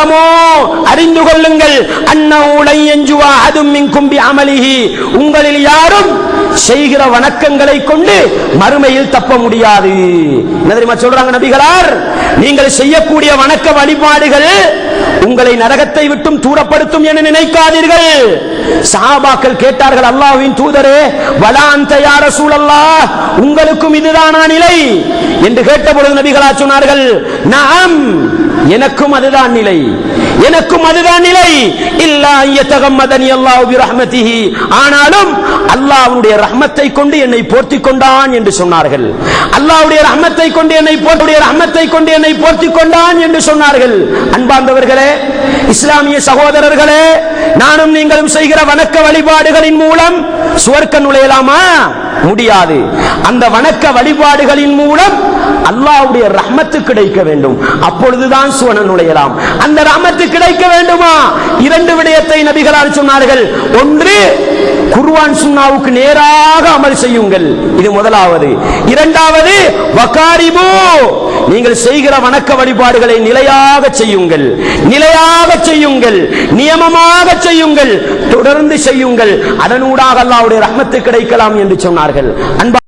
வஅலமு அறிந்து கொள்ளுங்கள். அன்னவுலை எஞ்சுவா அதும் மின்கும் அமலிகி. உங்களில் யாரும் செய்கிற வணக்கங்களை கொண்டு மறுமையில் தப்ப முடியாது. என்ன தெரியுமா சொல்றாங்க நபிகளார்? நீங்கள் செய்யக்கூடிய வணக்க வழிபாடுகள் உங்களை நரகத்தை விட்டும் தூரப்படுத்தும் என நினைக்காதீர்கள். சாபாக்கள் கேட்டார்கள் அல்லாஹ்வின் தூதரே வலாந்த யார சூழல்லா உங்களுக்கும் இதுதானா நிலை? என்று கேட்டபொழுது நபிகளா சொன்னார்கள் நாம் எனக்கும் அதுதான் நிலை. எனக்கும் அதுதான் நிலை. இல்லா ஐயத்தகம்மதனி அல்லாஹ் பிரஹ்மதிஹி. ஆனாலும் அல்லாஹ்வுடைய ரஹ்மத்தை கொண்டு என்னை போர்த்திக் கொண்டான் என்று சொன்னார்கள். அல்லாஹ்வுடைய ரஹ்மத்தை கொண்டு என்னை போர்த்துடைய ரஹ்மத்தை கொண்டு என்னை போர்த்திக் கொண்டான் என்று சொன்னார்கள். அன்பார்ந்தவர்களே இஸ்லாமிய சகோதரர்களே நானும் நீங்களும் செய்கிற வணக்க வழிபாடுகளின் மூலம் சுவர்க்க நுழையலாமா? முடியாது. அந்த வணக்க வழிபாடுகளின் மூலம் அல்லாவுடைய ரமத்து கிடைக்க வேண்டும். அப்பொழுதுதான் சுவன நுழையலாம். அந்த ரமத்து கிடைக்க வேண்டுமா? இரண்டு விடயத்தை நபிகளால் சொன்னார்கள். ஒன்று குர்வான் சுன்னாவுக்கு நேராக அமல் செய்யுங்கள். இது முதலாவது. இரண்டாவது வகாரிபு நீங்கள் செய்கிற வணக்க வழிபாடுகளை நிலையாக செய்யுங்கள். நிலையாக செய்யுங்கள். நியமமாக செய்யுங்கள். தொடர்ந்து செய்யுங்கள். அதனூடாக அல்லாவுடைய ரமத்து கிடைக்கலாம் என்று சொன்னார்கள். அன்பா